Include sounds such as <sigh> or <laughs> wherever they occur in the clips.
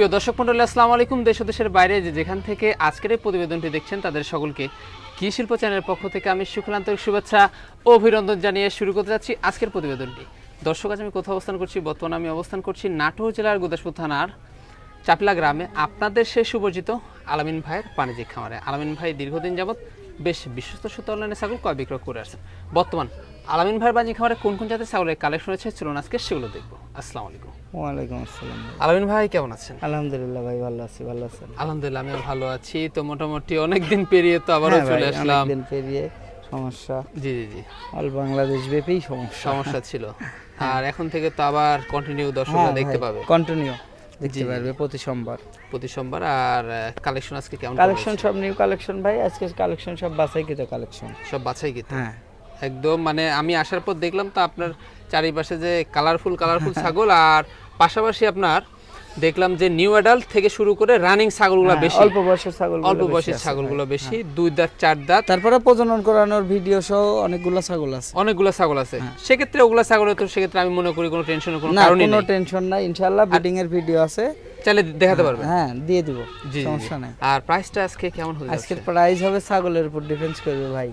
সুপ্রিয় দর্শক মন্ডলী, আসসালামু আলাইকুম। দেশ দেশের বাইরে যে যেখান থেকে আজকের এই প্রতিবেদনটি দেখছেন, তাদের সকলকে কি শিল্প চ্যানেলের পক্ষ থেকে আমি সুখলান্তরিক শুভেচ্ছা ও অভিনন্দন জানিয়ে শুরু করতে যাচ্ছি আজকের প্রতিবেদনটি। দর্শক, আজ আমি কোথাও অবস্থান করছি? বর্তমানে আমি অবস্থান করছি নাটোর জেলার গুদাসপুর থানার চাপলা গ্রামে। আপনাদের সে সুপরিচিত আলামিন ভাইয়ের বাণিজ্যিক খামারে। আলামিন ভাই দীর্ঘদিন যাবৎ বেশ বিশ্বস্ত সুতো অনলাইনে ছাগল ক্রয় বিক্রয় করে আসছেন। বর্তমান আলামিন ভাইয়ের বাণিজ্যিক খামারে কোন কোন জাতের ছাগলের কালেকশন রয়েছে চলুন আজকে সেগুলো দেখব। আসসালামু আলাইকুম। ওয়ালাইকুম আসসালাম। আলামিন ভাই কেমন আছেন? আলহামদুলিল্লাহ ভাই ভালো আছি ভালো আছেন? আলহামদুলিল্লাহ আমি ভালো আছি। তো মোটামুটি অনেক দিন পেরিয়ে তো আবারও হ্যাঁ চলে আসলাম। অনেকদিন পেরিয়ে সমস্যা। জি জি জি। অল বাংলাদেশ ব্যাপী সমস্যা। সমস্যা ছিল। আর এখন থেকে তো আবার কন্টিনিউ দর্শকরা দেখতে পাবে। কন্টিনিউ দেখতে। পারবে প্রতি সোমবার। প্রতি সোমবার আর কালেকশন আজকে কেমন কালেকশন সব নিউ কালেকশন ভাই আজকে কালেকশন সব বাছাই বাছাইকৃত কালেকশন সব বাছাই কিন্তু হ্যাঁ। একদম মানে আমি আসার পর দেখলাম তো আপনার চারিপাশে যে কালারফুল কালারফুল <laughs> ছাগল আর পাশাপাশি আপনার দেখলাম যে নিউ অ্যাডাল্ট থেকে শুরু করে রানিং ছাগলগুলো হ্যাঁ, বেশি। অল্প বয়সের ছাগল অল্প বয়সের ছাগলগুলো বেশি দুই দাঁত চার দাঁত। তারপরে প্রজনন করানোর ভিডিও সহ অনেকগুলো ছাগল আছে। অনেকগুলো ছাগল আছে। সেক্ষেত্রে ওগুলা ছাগলের তো সেক্ষেত্রে আমি মনে করি কোনো টেনশনের কোনো না কারণই কোনো টেনশন নাই ইনশাআল্লাহ ব্রিডিং এর ভিডিও আছে। চাইলে দেখাতে পারবেন। হ্যাঁ দিয়ে দিব সমস্যা নাই। আর প্রাইসটা আজকে কেমন হয়ে যাচ্ছে? আজকের প্রাইস হবে ছাগলের উপর ডিফেন্স করবে ভাই।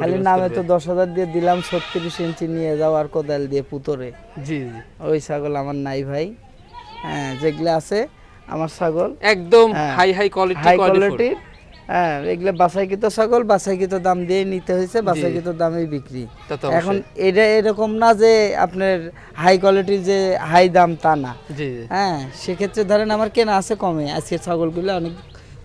খালি নামে তো দশ হাজার দিয়ে দিলাম ছত্রিশ ইঞ্চি নিয়ে যাও আর কোদাল দিয়ে পুতরে। জি জি। ওই ছাগল আমার নাই ভাই। হ্যাঁ যেগুলো আছে আমার ছাগল। একদম হ্যাঁ। হাই হাই কোয়ালিটি হাই কোয়ালিটির হ্যাঁ এগুলো বাছাইকৃত ছাগল দাম দিয়ে নিতে হয়েছে দামেই বিক্রি। এখন এটা এরকম না যে আপনার হাই কোয়ালিটির যে হাই দাম তা না। হ্যাঁ সেক্ষেত্রে ধরেন আমার কেনা আছে কমে। আজকের ছাগলগুলো অনেক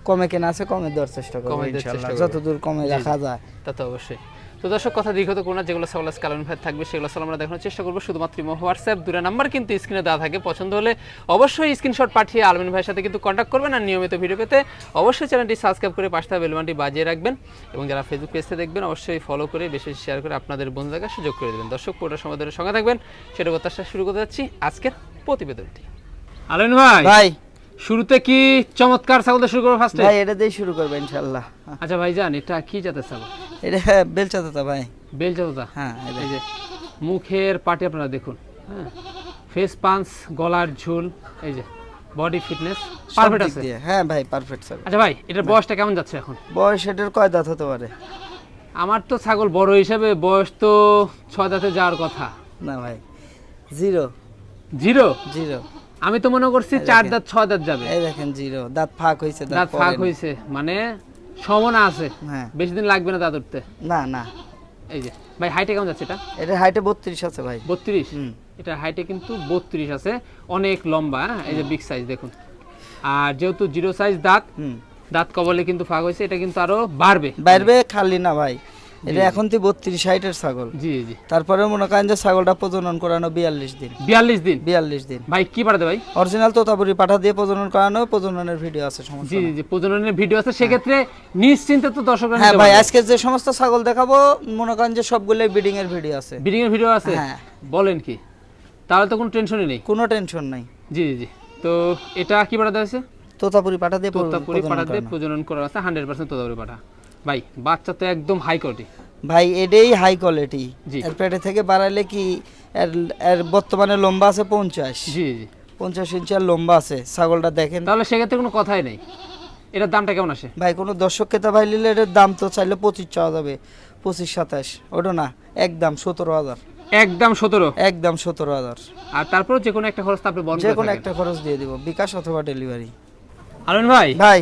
কমে কেনা আছে কমে দেওয়ার চেষ্টা করব করব। যতদূর কমে রাখা যায়। তা তো অবশ্যই। তো দর্শক কথা দীর্ঘত কোনো যেগুলো আজকে আলম ভাই থাকবে সেগুলো ছাগল আমরা দেখানোর চেষ্টা করব। শুধুমাত্র ইমো হোয়াটসঅ্যাপ দুটো নাম্বার কিন্তু স্ক্রিনে দেওয়া থাকে। পছন্দ হলে অবশ্যই স্ক্রিনশট পাঠিয়ে আলমিন ভাইয়ের সাথে কিন্তু কন্ট্যাক্ট করবেন আর নিয়মিত ভিডিও পেতে অবশ্যই চ্যানেলটি সাবস্ক্রাইব করে পাশে থাকা বেলবানটি বাজিয়ে রাখবেন এবং যারা ফেসবুক পেজে দেখবেন অবশ্যই ফলো করে বেশি বেশি শেয়ার করে আপনাদের বন্ধু দেখার সুযোগ করে দেবেন। দর্শক পুরোটা সময় ধরে সঙ্গে থাকবেন। সেটা প্রত্যাশা শুরু করতে যাচ্ছি আজকের প্রতিবেদনটি। আলমিন ভাই। ভাই। শুরুতে কি চমৎকার ছাগল শুরু করব ফার্স্টে ভাই এটা দিয়ে শুরু করবে ইনশাল্লাহ। আচ্ছা ভাই ভাইজান এটা কি জাতের ছাগল? এটা বেলচা দাদা ভাই। বেল জাতটা হ্যাঁ এই যে। মুখের পাটি আপনারা দেখুন হ্যাঁ? ফেস পাঞ্চ গলার ঝুল এই যে বডি ফিটনেস পারফেক্ট আছে? হ্যাঁ ভাই পারফেক্ট স্যার আচ্ছা ভাই এটার বয়সটা কেমন যাচ্ছে এখন? বয়স এটার কয় দাঁত হতে পারে? আমার তো ছাগল বড় হিসাবে বয়স তো ছয় দাঁতে যাওয়ার কথা। না ভাই জিরো জিরো জিরো আমি তো মনে করছি চার দাঁত ছয় দাঁত যাবে। এই দেখেন জিরো। দাঁত ফাঁক হয়েছে দাঁত ফাঁক। হয়েছে মানে সমনা আছে। হ্যাঁ। বেশি দিন লাগবে না দাঁত উঠতে। না না। এই যে ভাই হাইটে কেমন যাচ্ছে এটা? এটা হাইটে বত্রিশ আছে ভাই। বত্রিশ? হুম। এটা হাইটে কিন্তু বত্রিশ আছে। অনেক লম্বা হ্যাঁ? এই যে বিগ সাইজ দেখুন। আর যেহেতু জিরো সাইজ দাঁত হুম। দাঁত কবলে কিন্তু ফাঁক হয়েছে এটা কিন্তু আরও বাড়বে। বাড়বে খালি না ভাই। এটা এখন তো বত্রিশ হাইটের ছাগল। জি জি। তারপরে মনে করেন যে ছাগলটা প্রজনন করানো বিয়াল্লিশ দিন। বিয়াল্লিশ দিন? বিয়াল্লিশ দিন। ভাই কি পাঠাতে ভাই? অরিজিনাল তোতাপুরি পাঠা দিয়ে প্রজনন করানো প্রজননের ভিডিও আছে সমস্যা জি জি প্রজননের ভিডিও আছে। সেক্ষেত্রে নিশ্চিন্তে তো দর্শকরা হ্যাঁ ভাই আজকে যে সমস্ত ছাগল দেখাবো মনে করেন যে সবগুলোই ব্রিডিং এর ভিডিও আছে। বিডিং এর ভিডিও আছে? হ্যাঁ। বলেন কি? তাহলে তো কোনো টেনশনই নেই। কোনো টেনশন নাই। জি জি তো এটা কি পাঠাতে হয়েছে? তোতাপুরি পাঠা দিয়ে তোতাপুরি পাঠা দিয়ে প্রজনন করা আছে হান্ড্রেড পার্সেন্ট তোতাপুরি পাঠা। ভাই বাচ্চা তো একদম হাই কোয়ালিটি ভাই এটাই হাই কোয়ালিটি। এর পেটে থেকে বাড়াইলে কি এর এর বর্তমানে লম্বা আছে পঞ্চাশ? জি জি। পঞ্চাশ ইঞ্চি আর লম্বা আছে ছাগলটা দেখেন। তাহলে সেক্ষেত্রে কোনো কথাই নেই। এটার দামটা কেমন আসে? ভাই কোনো দর্শক ক্রেতা ভাই নিলে এটার দাম তো চাইলে পঁচিশ চাওয়া যাবে। পঁচিশ সাতাশ ওটা না একদম সতেরো হাজার। একদম সতেরো? একদম সতেরো হাজার। আর তারপর যে কোনো একটা খরচ আপনি যে কোনো একটা খরচ দিয়ে দিব বিকাশ অথবা ডেলিভারি। আলমিন ভাই? ভাই।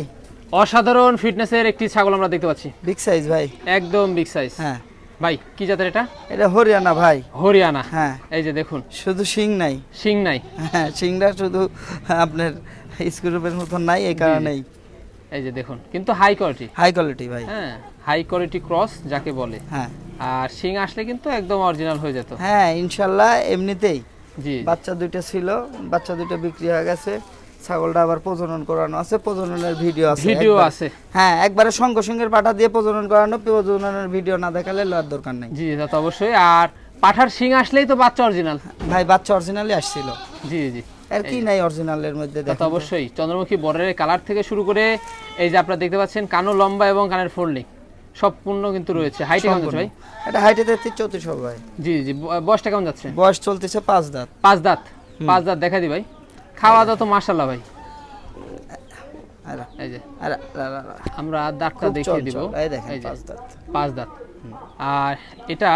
অসাধারণ ফিটনেসের একটি ছাগল আমরা দেখতে পাচ্ছি। বিগ সাইজ ভাই। একদম বিগ সাইজ হ্যাঁ। ভাই কি জাতের এটা? এটা হরিয়ানা ভাই। হরিয়ানা। হ্যাঁ। এই যে দেখুন। শুধু শিং নাই। শিং নাই। হ্যাঁ শিংটা শুধু আপনার স্ক্রুপের মতন নাই এই কারণেই। এই যে দেখুন কিন্তু হাই কোয়ালিটি হাই কোয়ালিটি ভাই। হ্যাঁ হাই কোয়ালিটি ক্রস যাকে বলে। হ্যাঁ। আর শিং আসলে কিন্তু একদম অরিজিনাল হয়ে যেত। হ্যাঁ ইনশাল্লাহ এমনিতেই। জি। বাচ্চা দুইটা ছিল বাচ্চা দুইটা বিক্রি হয়ে গেছে। ছাগলটা আবার প্রজনন করানো আছে প্রজননের ভিডিও আছে ভিডিও আছে। হ্যাঁ একবারে সঙ্গে সঙ্গে পাঠা দিয়ে প্রজনন করানো প্রজননের ভিডিও না দেখালে লওয়ার দরকার নেই। জি তা তো অবশ্যই। আর পাঠার শিং আসলেই তো বাচ্চা অরিজিনাল ভাই বাচ্চা অরিজিনালি আসছিল। জি জি। আর কি নাই অরিজিনালের মধ্যে তো অবশ্যই। চন্দ্রমুখী বর্ডারের কালার থেকে শুরু করে এই যে আপনারা দেখতে পাচ্ছেন কানো লম্বা এবং কানের ফোল্ডিং। সম্পূর্ণ কিন্তু রয়েছে। হাইটে কেমন যাচ্ছে ভাই? এটা হাইটে তেত্রিশ চৌত্রিশ হবে ভাই। জি জি। বয়সটা কেমন যাচ্ছে? বয়স চলতেছে পাঁচ দাঁত। পাঁচ দাঁত। পাঁচ দাঁত দেখা দি ভাই। খাওয়া দাওয়া তো মাশাল্লাহ ভাই। এই যে। আমরা দাঁতটা দেখিয়ে দিব। এই দেখেন পাঁচ দাঁত। পাঁচ দাঁত। আর এটা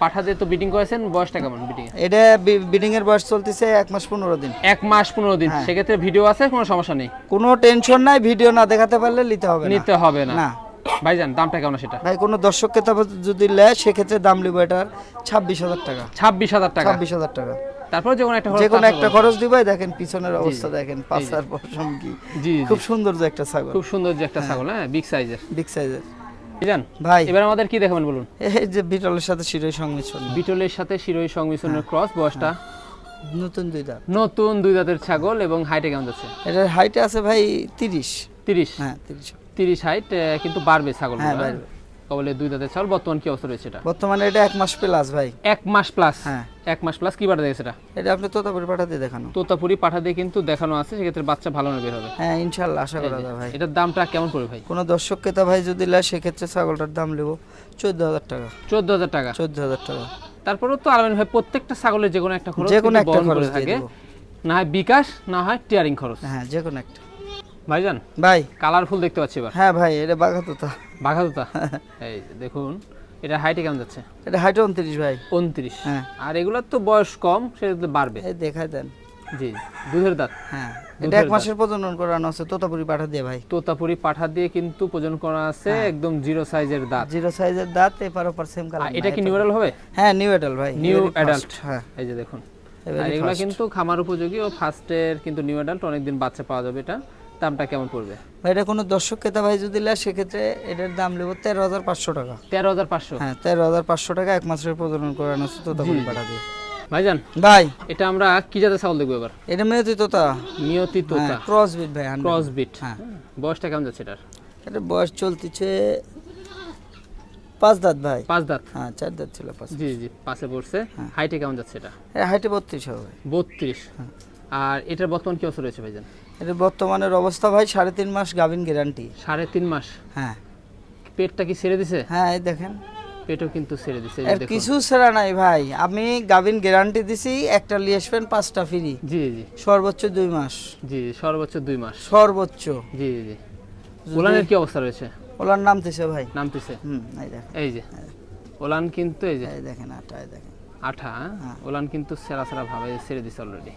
পাঠা দিয়ে তো বিটিং করেছেন বয়সটা কেমন বিটিং এটা বিডিং এর বয়স চলতেছে এক মাস পনেরো দিন। এক মাস পনেরো দিন। হ্যাঁ। সেক্ষেত্রে ভিডিও আছে কোনো সমস্যা নেই? কোনো টেনশন নাই ভিডিও না দেখাতে পারলে নিতে হবে নিতে হবে না। ভাইজান দামটা কেমন সেটা? ভাই কোনো দর্শক কেতাব যদি নেয় সেক্ষেত্রে দাম লিবো এটার ছাব্বিশ হাজার টাকা। ছাব্বিশ হাজার টাকা। ছাব্বিশ হাজার টাকা। তারপর যে কোনো একটা খরচ যে কোনো একটা খরচ দিবাই দেখেন পিছনের অবস্থা দেখেন পাশার পশম কি? খুব সুন্দর যে একটা ছাগল। খুব সুন্দর যে একটা ছাগল হ্যাঁ বিগ সাইজের বিগ সাইজের বুঝলেন ভাই। এবার আমাদের কি দেখাবেন বলুন? এই যে বিটলের সাথে শিরোই সংমিশ্রণ। বিটলের সাথে শিরোই সংমিশ্রণের ক্রস বয়সটা? নতুন দুই দাঁত। নতুন দুই দাঁতের ছাগল এবং হাইটে কেমন যাচ্ছে? এটার হাইটে আছে ভাই তিরিশ। তিরিশ? হ্যাঁ তিরিশ। তিরিশ হাইট কিন্তু বাড়বে ছাগল হ্যাঁ, বাড়বে। কবলে দুই দাঁতের ছাগল বর্তমান কি অবস্থা রয়েছে এটা? বর্তমানে এটা এক মাস প্লাস ভাই। এক মাস প্লাস হ্যাঁ। এক মাস প্লাস কি বাড়া দেখেছে এটা? এটা আপনি তোতাপুরি পাঠাতে দেখানো। তোতাপুরি পাঠা দিয়ে কিন্তু দেখানো আছে সেক্ষেত্রে বাচ্চা ভালো না বের হবে। হ্যাঁ ইনশাল্লাহ আশা করা যায় ভাই। এটার দামটা কেমন পড়বে ভাই? কোনো দর্শক ক্রেতা ভাই যদি নেয় সেক্ষেত্রে ছাগলটার দাম নেব চোদ্দ হাজার টাকা। চোদ্দ হাজার টাকা? চোদ্দ হাজার টাকা। তারপরেও তো আলামিন ভাই প্রত্যেকটা ছাগলের যে কোনো একটা খরচ যে কোনো একটা খরচ থাকে। না হয় বিকাশ না হয় টিয়ারিং খরচ। হ্যাঁ যে কোনো একটা। ভাইজান ভাই। কালারফুল দেখতে পাচ্ছি এবার। হ্যাঁ ভাই এটা বাঘা তোতা বাঘা এই দেখুন এটা হাইটে কেমন যাচ্ছে? এটা হাইট উনত্রিশ ভাই। উনত্রিশ। হ্যাঁ। আর এগুলোর তো বয়স কম সেটা বাড়বে। এই দেখাই দেন। জি দুধের দাঁত। হ্যাঁ। এটা এক মাসের প্রজনন করানো আছে তোতাপুরি পাঠা দিয়ে ভাই। তোতাপুরি পাঠা দিয়ে কিন্তু প্রজনন করা আছে হ্যাঁ। একদম জিরো সাইজের দাঁত। জিরো সাইজের দাঁত এপার ওপার সেম কালার এটা কি নিউ অ্যাডাল্ট হবে? হ্যাঁ নিউ অ্যাডাল্ট ভাই। নিউ অ্যাডাল্ট হ্যাঁ। এই যে দেখুন। এগুলো কিন্তু খামার উপযোগী ও ফার্স্টের কিন্তু নিউ অ্যাডাল্ট অনেকদিন বাচ্চা পাওয়া যাবে এটা। দামটা কেমন পড়বে? ভাই এটা কোনো দর্শক ক্রেতা ভাই যদি নেয় সেক্ষেত্রে এটার দাম নেব তেরো হাজার পাঁচশো টাকা। তেরো হাজার পাঁচশো? হ্যাঁ তেরো হাজার পাঁচশো টাকা এক মাসের প্রজনন করানো আছে তোতাপুরি পাঠা দিয়ে। ভাইজান? ভাই। এটা আমরা কি জাতের ছাগল দেখব এবার? এটা মেয়েতি তোতা। নিয়তি তোতা। ক্রস বিট ভাই ক্রস বিট হ্যাঁ। বয়সটা কেমন যাচ্ছে এটার? এটা বয়স চলতেছে পাঁচ দাঁত ভাই। পাঁচ দাঁত? হ্যাঁ চার দাঁত ছিল পাঁচ। জি জি পাশে পড়ছে। হ্যাঁ। হাইটে কেমন যাচ্ছে এটা? এটা হাইটে বত্রিশ হবে। বত্রিশ। হ্যাঁ। আর এটার বর্তমান কি অবস্থা রয়েছে ভাইজান? এটা বর্তমানের অবস্থা ভাই সাড়ে তিন মাস গাভিন গ্যারান্টি সাড়ে তিন মাস? হ্যাঁ। পেটটা কি ছেড়ে দিছে? হ্যাঁ এই দেখেন। পেটও কিন্তু ছেড়ে দিছে কিছু সেরা নাই ভাই। আমি গাভিন গ্যারান্টি দিছি একটা লিয়ে আসবেন পাঁচটা ফ্রি জি জি সর্বোচ্চ দুই মাস। জি সর্বোচ্চ দুই মাস। সর্বোচ্চ। জি জি ওলানের কি অবস্থা রয়েছে? ওলার নামতেছে ভাই। নামতেছে? হুম এই দেখেন। এই যে ওলান কিন্তু এই যে এই দেখেন আটা এই দেখেন। আঠা হ্যাঁ। ওলান কিন্তু সেরা সেরা ভাবে ছেড়ে দিছে অলরেডি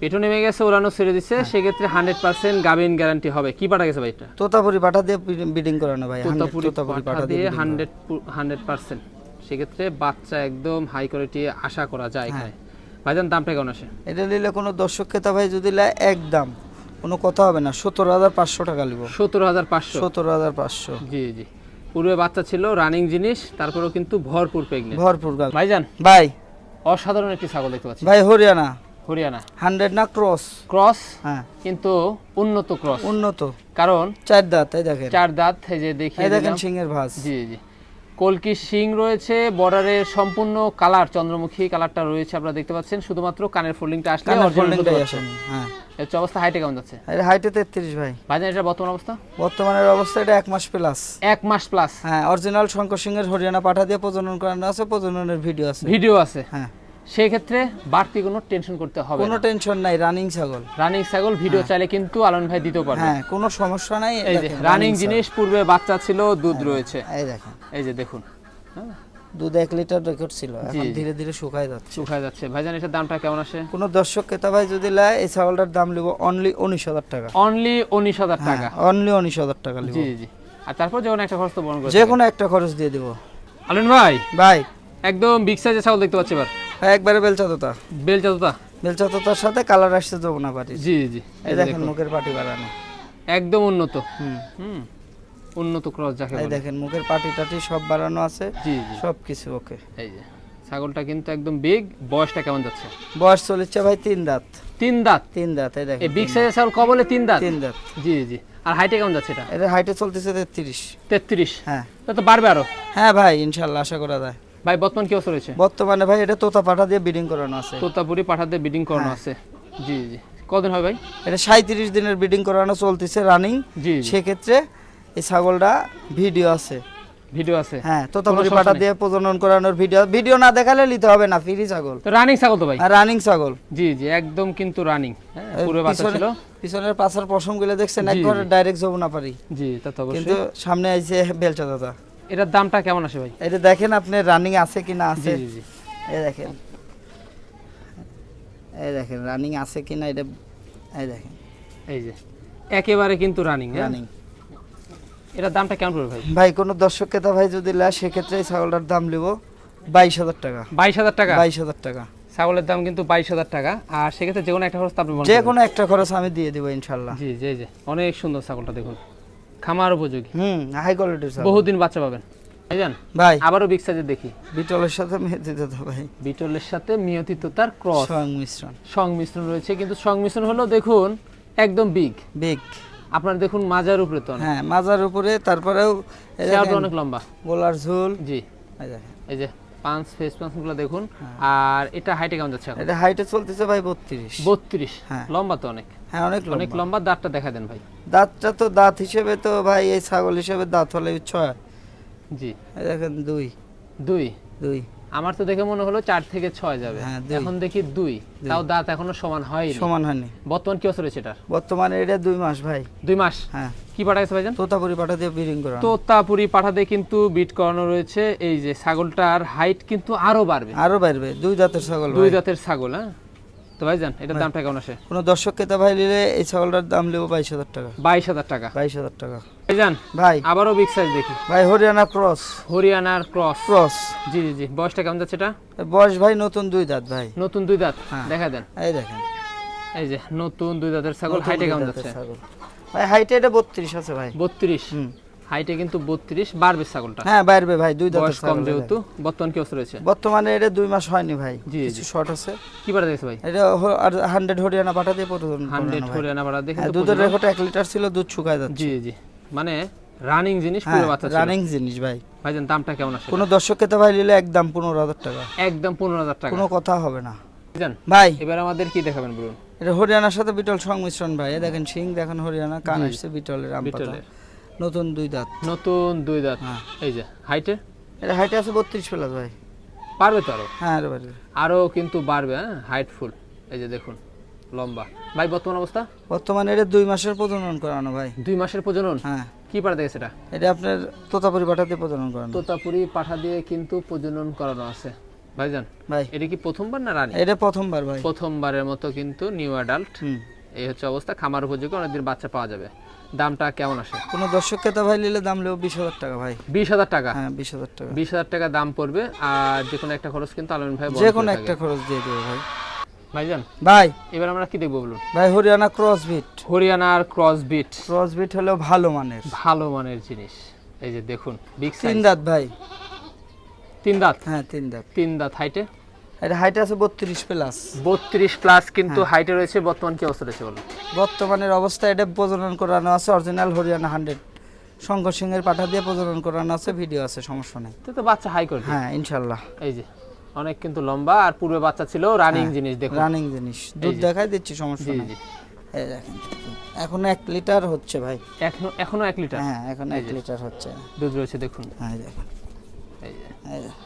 পেটও নেমে গেছে ওলানও ছেড়ে দিছে হ্যাঁ। সেক্ষেত্রে হান্ড্রেড পার্সেন্ট গাবিন গ্যারান্টি হবে। কি পাঠা গেছে ভাই এটা তোতাপুরি পাঠা দিয়ে বিডিং করানো ভাই তোতাপুরি পাঠা দিয়ে হান্ড্রেড হান্ড্রেড পার্সেন্ট। সেক্ষেত্রে বাচ্চা একদম হাই কোয়ালিটি আশা করা যায় হ্যাঁ। এখানে ভাইজান দামটা কেমন আসে? এটা নিলে কোনো দর্শক ক্রেতা ভাই যদি নেয় একদম কোনো কথা হবে না সতেরো হাজার পাঁচশো টাকা নিব সতেরো হাজার পাঁচশো? সতেরো হাজার পাঁচশো। জি জি। পূর্বে বাচ্চা ছিল রানিং জিনিস তারপরেও কিন্তু ভরপুর প্রেগনেন্ট ভরপুর ভাইজান ভাই। অসাধারণ একটি ছাগল দেখতে পাচ্ছি। ভাই হরিয়ানা। হরিয়ানা। হান্ড্রেড না ক্রস? ক্রস হ্যাঁ। কিন্তু উন্নত ক্রস। উন্নত। কারণ চার দাঁত এই দেখেন। চার দাঁত এই যে এই দেখেন সিংহের ভাঁজ। জি জি। কলকি শিং রয়েছে সম্পূর্ণ কালার চন্দ্রমুখী কালারটা রয়েছে আপনারা দেখতে পাচ্ছেন। শুধুমাত্র কানের ফোল্ডিংটা আসলে আসেন হ্যাঁ। এর অবস্থা হাইটে কেমন যাচ্ছে? এর হাইটে তেত্রিশ ভাই। ভাইজান এটা বর্তমান অবস্থা? বর্তমানের অবস্থা এটা এক মাস প্লাস এক মাস প্লাস হ্যাঁ অরিজিনাল শঙ্কর সিংহের হরিয়ানা পাঠা দিয়ে প্রজনন করানো আছে প্রজননের ভিডিও আছে। ভিডিও আছে। হ্যাঁ। সেই ক্ষেত্রে বাড়তি কোনো টেনশন করতে হবে কোনো টেনশন নাই রানিং ছাগল। রানিং ছাগল ভিডিও চাইলে কিন্তু আলন ভাই দিতে পারবে। হ্যাঁ কোনো সমস্যা নাই এই যে রানিং জিনিস পূর্বে বাচ্চা ছিল দুধ রয়েছে। এই দেখেন। এই যে দেখুন হ্যাঁ। দুধ এক লিটার রেকর্ড ছিল এখন ধীরে ধীরে শুকায় যাচ্ছে। শুকায় যাচ্ছে। ভাইজান এটার দামটা কেমন আসে? কোনো দর্শক ক্রেতা ভাই যদি নেয় এই ছাগলটার দাম লিব অনলি উনিশ হাজার টাকা। অনলি উনিশ হাজার টাকা। অনলি উনিশ হাজার টাকা লিব। জি জি। আর তারপর যখন একটা খরচ তো বহন করে যে কোনো একটা খরচ দিয়ে দিব। আলন ভাই ভাই। একদম বিগ সাইজের ছাগল দেখতে পাচ্ছি এবার। ভাই, একবারে বেলচা তোতা বেলচা তোতা বেলচা তোতার সাথে কালার আসছে যমুনা পাটি জি জি। এই এই দেখেন মুখের পাটি বাড়ানো। একদম উন্নত। হুম। হুম। উন্নত ক্রস যাকে এই দেখেন মুখের পাটি টাটি সব বাড়ানো আছে। জি জি। সব কিছু ওকে। এই যে ছাগলটা কিন্তু একদম বিগ বয়সটা কেমন যাচ্ছে? বয়স চলেছে ভাই তিন দাঁত। তিন দাঁত? তিন দাঁত এই এই দেখেন বিগ সাইজের ছাগল কবলে তিন দাঁত? তিন দাঁত। জি জি। আর হাইটে কেমন যাচ্ছে এটা? এটা হাইটে চলতেছে তেত্রিশ। তেত্রিশ? হ্যাঁ। তো বাড়বে আরও। হ্যাঁ ভাই ইনশাল্লাহ আশা করা যায়। ভাই বর্তমান কি অবস্থা রয়েছে? বর্তমানে ভাই এটা তোতা পাঠা দিয়ে বিডিং করানো আছে। তোতাপুরি পাঠাতে বিডিং করানো হ্যাঁ। আছে। জি জি। কদিন হয় ভাই? এটা সাঁত্রিশ দিনের বিডিং করানো চলতেছে রানিং জি সেক্ষেত্রে এই ছাগলটা ভিডিও আছে। ভিডিও আছে। হ্যাঁ তোতাপুরি পাঠা দিয়ে প্রজনন করানোর ভিডিও ভিডিও না দেখালে নিতে হবে না ফ্রি ছাগল। তো রানিং ছাগল তো ভাই? আর রানিং ছাগল। জি জি একদম কিন্তু রানিং হ্যাঁ পুরো বাচ্চা ছিল। পিছনের পাশার পশমগুলো দেখছেন একবার ডাইরেক্ট যাব না পারি জি তা তো কিন্তু সামনে আইছে বেলচা দাদা। এটার দামটা কেমন আসে ভাই? এটা দেখেন আপনি রানিং আছে কি না আছে? জি জি এই দেখেন। এই দেখেন রানিং আছে কি না এটা এই দেখেন। এই যে একেবারে কিন্তু রানিং হ্যাঁ? রানিং এটার দামটা কেমন পড়বে ভাই? ভাই কোনো দর্শক ক্রেতা ভাই যদি লা সেক্ষেত্রে এই ছাগলটার দাম নেব বাইশ হাজার টাকা। বাইশ হাজার টাকা? বাইশ হাজার টাকা। ছাগলের দাম কিন্তু বাইশ হাজার টাকা। আর সেক্ষেত্রে যে কোনো একটা খরচ আপনি যে কোনো একটা খরচ আমি দিয়ে দেবো ইনশাল্লাহ। জি জি জি। অনেক সুন্দর ছাগলটা দেখুন। খামার উপযোগী। হুম হাই কোয়ালিটির ছাগল। বহুদিন বাচ্চা পাবেন। ভাইজান ভাই। আবারও বিগ সাইজের দেখি। বিটলের সাথে দাদা ভাই। বিটলের সাথে মিয়তি তোতার ক্রস সংমিশ্রণ। সংমিশ্রণ রয়েছে কিন্তু সংমিশ্রণ হলো দেখুন একদম বিগ বিগ আপনার দেখুন মাজার উপরে তো হ্যাঁ মাজার উপরে তারপরেও অনেক লম্বা। গোলার ঝুল। জি। এই যে পাঁচ ফেস পাঁচগুলো দেখুন। হ্যাঁ। আর এটা হাইটে কেমন যাচ্ছে এটা হাইটে চলতেছে ভাই বত্রিশ। বত্রিশ? হ্যাঁ। লম্বা তো অনেক। হ্যাঁ অনেক অনেক লম্বা দাঁতটা দেখা দেন ভাই। দাঁতটা তো দাঁত হিসেবে তো ভাই এই ছাগল হিসেবে দাঁত হলে 6 জি। এই দেখেন দুই। দুই? দুই। আমার তো দেখে মনে হলো চার থেকে ছয় যাবে। হ্যাঁ, এখন দেখি দুই। তাও দাঁত এখনও সমান হয়নি। সমান হয়নি। বর্তমান কি বছর হয়েছে এটার? বর্তমানে এটা দুই মাস ভাই। দুই মাস? হ্যাঁ। কি পাঠা গেছে ভাইজান? তোতাপুরি পাঠা দিয়ে বিডিং করা তোতাপুরি পাঠাতে কিন্তু বিট করানো রয়েছে। এই যে ছাগলটার হাইট কিন্তু আরও বাড়বে। আরও বাড়বে। দুই দাঁতের ছাগল দুই ভাই। দাঁতের ছাগল হ্যাঁ? তো ভাইজান এটার দামটা কেমন আসে? কোনো দর্শক ক্রেতা ভাই নিলে এই ছাগলটার দাম নেব বাইশ হাজার টাকা। বাইশ হাজার টাকা। বাইশ হাজার টাকা। ভাইজান ভাই। আবারও বিগ সাইজ দেখি। ভাই হরিয়ানা ক্রস হরিয়ানার ক্রস ক্রস জি জি জি। বয়সটা কেমন যাচ্ছে এটা? বয়স ভাই নতুন দুই দাঁত ভাই। নতুন দুই দাঁত? হ্যাঁ। দেখা দেন। এই দেখেন। এই যে নতুন দুই দাঁতের ছাগল হাইটে কেমন যাচ্ছে? ভাই হাইটে এটা বত্রিশ আছে ভাই। হুম। হাইটে কিন্তু বত্রিশ বাড়বে ছাগলটা। হ্যাঁ বাড়বে ভাই দুই বয়স কম যেহেতু বর্তমান কি অবস্থা রয়েছে? বর্তমানে এটা দুই মাস হয়নি ভাই জি, কিছু জি। শর্ট আছে। কি পাঠা দেখছে ভাই? এটা হ- আর হান্ড্রেড হরিয়ানা পাঠা দিয়ে প্রতিদিন হান্ড্রেড হরিয়ানা পাড়া দেখে হ্যাঁ, দুধের রেকর্ড এক লিটার ছিল দুধ শুকায় যাচ্ছে। জি জি। মানে রানিং জিনিস হ্যাঁ পুরো বাচ্চা রানিং জিনিস ভাই। ভাইজান দামটা কেমন আসে? কোনো দর্শক খেতে ভাই নিলে একদম পনেরো হাজার টাকা। একদম পনেরো হাজার টাকা। কোনো কথা হবে না। ভাই। এবার আমাদের কি দেখাবেন বলুন? এটা হরিয়ানার সাথে বিটল সংমিশ্রণ ভাই। দেখেন সিং দেখেন হরিয়ানা কান। আসছে বিটলের আম পাতা। বিটলের। নতুন দুই দাঁত। নতুন দুই দাঁত। হ্যাঁ। এই যে হাইটে এটা হাইটে আছে বত্রিশ প্লাস ভাই। পারবে তো আরও? হ্যাঁ আরে বাড়ি আরও কিন্তু বাড়বে হ্যাঁ? হাইট ফুল এই যে দেখুন। লম্বা। ভাই বর্তমান অবস্থা? বর্তমানে এটা দুই মাসের প্রজনন করানো ভাই। দুই মাসের প্রজনন? হ্যাঁ। কি পাড়া দেখেছে এটা এটা আপনার তোতাপুরি পাঠাতে প্রজনন করানো। তোতাপুরি পাঠা দিয়ে কিন্তু প্রজনন করানো আছে। ভাইজান ভাই। এটা কি প্রথমবার না রানী? এটা প্রথমবার ভাই। প্রথমবারের মতো কিন্তু নিউ অ্যাডাল্ট এই হচ্ছে অবস্থা খামার উপযোগী অনেকদিন বাচ্চা পাওয়া যাবে। দামটা কেমন আসে? কোনো দর্শক ক্রেতা ভাই নিলে দাম নেব বিশ হাজার টাকা ভাই। বিশ হাজার টাকা? হ্যাঁ বিশ হাজার টাকা। বিশ হাজার টাকা দাম পড়বে আর যে কোনো একটা খরচ কিন্তু আলমিন ভাই যে কোনো একটা খরচ দিয়ে দেবে ভাই। ভাইজান ভাই। এবার আমরা কি দেখব বলুন? ভাই হরিয়ানা ক্রস বিট হরিয়ানার ক্রস বিট ক্রস বিট হলেও ভালো মানের। ভালো মানের জিনিস। এই যে দেখুন বিগ তিন দাঁত ভাই। তিন দাঁত? হ্যাঁ তিন দাঁত। তিন দাঁত হাইটে এটা হাইট আছে বত্রিশ প্লাস বত্রিশ প্লাস কিন্তু হ্যাঁ। হাইটে রয়েছে বর্তমান কি অবস্থা রয়েছে বলুন? বর্তমানের অবস্থা এটা প্রজনন করানো আছে অরিজিনাল হরিয়ানা হান্ড্রেড শঙ্কর সিং এর পাঠা দিয়ে প্রজনন করানো আছে ভিডিও আছে সমস্যা নেই। তো বাচ্চা হাই করে দিই। হ্যাঁ ইনশাল্লাহ। এই যে অনেক কিন্তু লম্বা আর পূর্বে বাচ্চা ছিল রানিং জিনিস দেখুন। রানিং জিনিস। দুধ দেখাই দিচ্ছি সমস্যা নেই। এই দেখেন এখন এক লিটার হচ্ছে ভাই। এখনও এখনও এক লিটার হ্যাঁ এখন এক লিটার হচ্ছে। দুধ রয়েছে দেখুন। হ্যাঁ এই দেখেন। এই যে। এই দেখেন।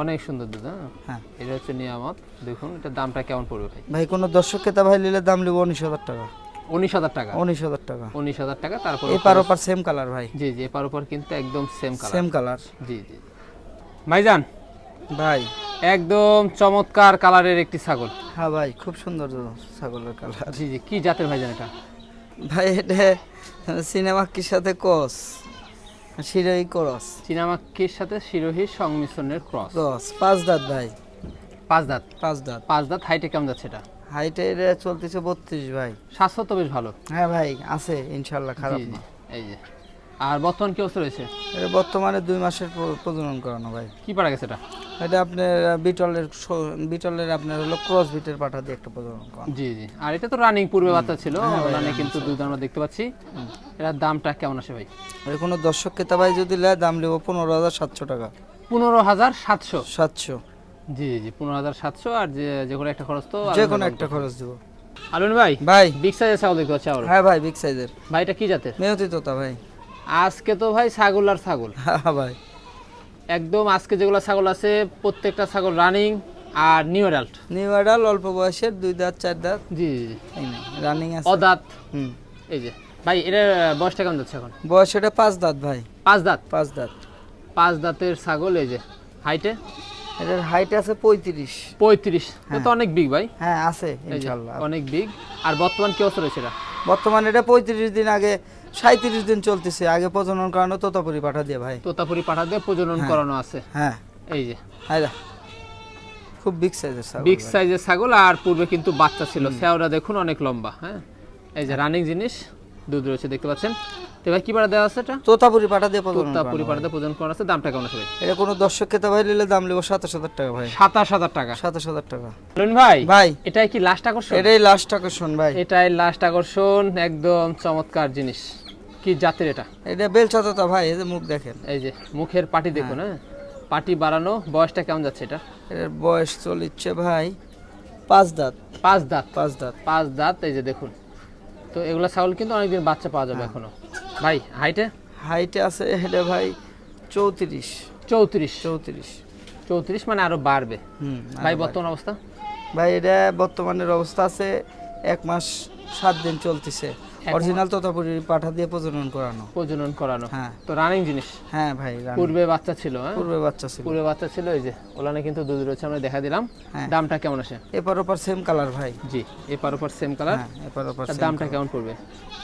অনেক সুন্দর দুধ হ্যাঁ? হ্যাঁ। এটা হচ্ছে নিয়ামত দেখুন এটার দামটা কেমন পড়বে ভাই? ভাই কোনো দর্শক ক্রেতা ভাই নিলে দাম নেব উনিশ হাজার টাকা। উনিশ হাজার টাকা? উনিশ হাজার টাকা। উনিশ হাজার টাকা তারপর এপার ওপার সেম কালার ভাই। জি জি এপার উপর কিন্তু একদম সেম কালার সেম কালার জি জি। ভাইজান ভাই। একদম চমৎকার কালারের একটি ছাগল। হ্যাঁ ভাই খুব সুন্দর ছাগলের কালার। জি জি কি জাতের ভাইজান এটা? ভাই এটা সিনেমা কি সাথে কস শিরোই করস। চীনামাক্কির সাথে শিরোহী সংমিশ্রণের ক্রস। কস পাঁচ দাঁত ভাই। পাঁচ দাঁত? পাঁচ দাঁত। পাঁচ দাঁত হাইটে কেমন যাচ্ছে এটা? হাইটে চলতেছে বত্রিশ ভাই। স্বাস্থ্য তো বেশ ভালো। হ্যাঁ ভাই আছে ইনশাল্লাহ খারাপ না। এই যে। আর বর্তমান কি অবস্থা রয়েছে? এটা বর্তমানে দুই মাসের প্রজনন করানো ভাই। কি পারা গেছে এটা? এটা আপনার বিটলের বিটলের আপনার হলো ক্রস বিটের পাঠা দিয়ে একটা প্রজনন জি জি। আর এটা তো রানিং পূর্বে বাচ্চা ছিল রানিং কিন্তু দুধ আমরা দেখতে পাচ্ছি। এটার দামটা কেমন আসে ভাই? এর কোনো দর্শক ক্রেতা ভাই যদি নেয় দাম নেব পনেরো হাজার সাতশো টাকা। পনেরো হাজার সাতশো? সাতশো। জি জি পনেরো হাজার সাতশো আর যে যে কোনো একটা খরচ তো যে কোনো একটা খরচ দিব। আলুন ভাই ভাই। বিগ সাইজের ছাগল দেখতে পাচ্ছি আবার হ্যাঁ ভাই বিগ সাইজের ভাই এটা কি জাতের? মেহতি তোতা ভাই। আজকে তো ভাই ছাগল আর ছাগল। হ্যাঁ ভাই। একদম আজকে যেগুলো ছাগল আছে প্রত্যেকটা ছাগল রানিং আর নিউ অ্যাডাল্ট নিউ অ্যাডাল অল্প বয়সের দুই দাঁত চার দাঁত। জি জি রানিং আছে। অদাঁত। হুম। এই যে ভাই এটার বয়সটা কেমন যাচ্ছে এখন? বয়স এটা পাঁচ দাঁত ভাই। পাঁচ দাঁত? পাঁচ দাঁত। পাঁচ দাঁতের ছাগল এই যে হাইটে এটার হাইট আছে পঁয়ত্রিশ। পঁয়ত্রিশ। তো অনেক বিগ ভাই। হ্যাঁ আছে ইনশাল্লাহ। অনেক বিগ আর বর্তমান কি অবস্থা রয়েছে এটা? বর্তমানে এটা পঁয়ত্রিশ দিন আগে সাঁত্রিশ দিন চলতেছে আগে প্রজনন করানো তোতাপুরি পাঠা দিয়ে ভাই। তোতাপুরি পাঠা দিয়ে প্রজনন করানো আছে। হ্যাঁ। এই যে। হাই দা খুব বিগ সাইজের ছাগল বিগ সাইজের ছাগল আর পূর্বে কিন্তু বাচ্চা ছিল। সেওরা দেখুন অনেক লম্বা হ্যাঁ? এই যে রানিং জিনিস দুধ রয়েছে দেখতে পাচ্ছেন? তো ভাই কি বাড়া দেওয়া আছে এটা? তোতাপুরি পাঠা দিয়ে প্রজনন তোতাপুরি করানো পাঠাতে প্রজনন করা আছে। দামটা কেমন আছে ভাই? এটা কোনো দর্শক খেতে ভাই নিলে দাম সাতাশ হাজার টাকা ভাই। সাতাশ হাজার টাকা। সাতাশ হাজার টাকা। বলুন ভাই ভাই। এটাই কি লাস্ট আকর্ষণ? এটাই লাস্ট আকর্ষণ ভাই। এটাই লাস্ট আকর্ষণ একদম চমৎকার জিনিস। কি জাতের এটা? এটা বেলচা তোতা ভাই এই যে মুখ দেখেন। এই যে মুখের পাটি দেখুন হ্যাঁ? পাটি বাড়ানো বয়সটা কেমন যাচ্ছে এটা? এটার বয়স চলিচ্ছে ভাই পাঁচ দাঁত। পাঁচ দাঁত। পাঁচ দাঁত। পাঁচ দাঁত এই যে দেখুন। তো এগুলা ছাগল কিন্তু অনেকদিন বাচ্চা পাওয়া যাবে এখনও। ভাই হাইটে হাইটে আছে হেলে ভাই চৌত্রিশ। চৌত্রিশ। চৌত্রিশ। চৌত্রিশ মানে আরও বাড়বে। হুম ভাই বর্তমান অবস্থা? ভাই এটা বর্তমানের অবস্থা আছে এক মাস সাত দিন চলতেছে। অরিজিনাল তোতাপুরি পাঠা দিয়ে প্রজনন করানো। প্রজনন করানো। হ্যাঁ। তো রানিং জিনিস? হ্যাঁ ভাই রানী। পূর্বে বাচ্চা ছিল হ্যাঁ? পূর্বে বাচ্চা ছিল। পূর্বে বাচ্চা ছিল এই যে ওলানে কিন্তু দুধ রয়েছে আমরা দেখা দিলাম। হ্যাঁ। দামটা কেমন আসে? এপার ওপার সেম কালার ভাই। জি এপার ওপার সেম কালার হ্যাঁ এপার ওপার দামটা কেমন পড়বে?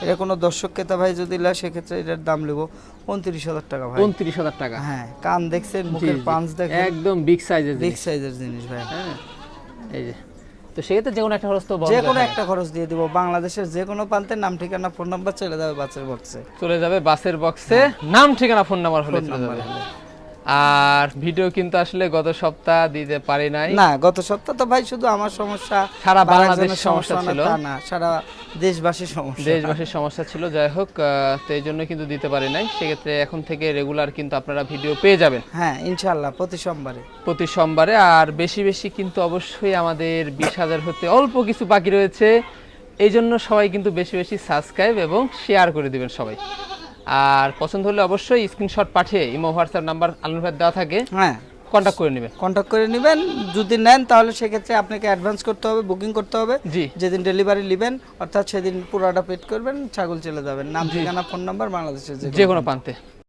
এটা কোনো দর্শক ক্রেতা ভাই যদি লা সেক্ষেত্রে এটার দাম নেব উনত্রিশ হাজার টাকা ভাই। উনত্রিশ হাজার টাকা। হ্যাঁ কান দেখছেন মুখের। পাঞ্চ দেখেন। একদম বিগ সাইজের বিগ সাইজের জিনিস ভাই। হ্যাঁ। এই যে। তো সেক্ষেত্রে যে কোনো একটা খরচ তো যে কোনো একটা খরচ দিয়ে দিব। বাংলাদেশের যে কোনো প্রান্তের নাম ঠিকানা ফোন নাম্বার চলে যাবে বাসের বক্সে চলে যাবে বাসের বক্সে নাম ঠিকানা ফোন নাম্বার হলে চলে যাবে। আর ভিডিও কিন্তু আসলে গত সপ্তাহ দিতে পারি নাই। না গত সপ্তাহ তো ভাই শুধু আমার সমস্যা সারা বা বাংলাদেশ একজনের সমস্যা ছিল। না সারা দেশবাসীর সমস্যা। দেশবাসীর সমস্যা ছিল যাই হোক তো এই জন্য কিন্তু দিতে পারি নাই। সেক্ষেত্রে এখন থেকে রেগুলার কিন্তু আপনারা ভিডিও পেয়ে যাবেন। হ্যাঁ ইনশাল্লাহ প্রতি সোমবারে। প্রতি সোমবারে আর বেশি বেশি কিন্তু অবশ্যই আমাদের বিশ হাজার হতে অল্প কিছু বাকি রয়েছে। এই জন্য সবাই কিন্তু বেশি বেশি সাবস্ক্রাইব এবং শেয়ার করে দিবেন সবাই। আর পছন্দ হলে অবশ্যই স্ক্রিনশট পাঠিয়ে ইমো হোয়াটসঅ্যাপ নাম্বার আলুর ভাই দেওয়া থাকে। হ্যাঁ। কন্ট্যাক্ট করে নেবেন। কন্ট্যাক্ট করে নেবেন। যদি নেন তাহলে সেক্ষেত্রে আপনাকে অ্যাডভান্স করতে হবে বুকিং করতে হবে। জি। যেদিন ডেলিভারি নেবেন অর্থাৎ সেদিন পুরোটা পেড করবেন ছাগল চলে যাবেন। নাম ঠিকানা ফোন নাম্বার বাংলাদেশের যে কোনো প্রান্তে।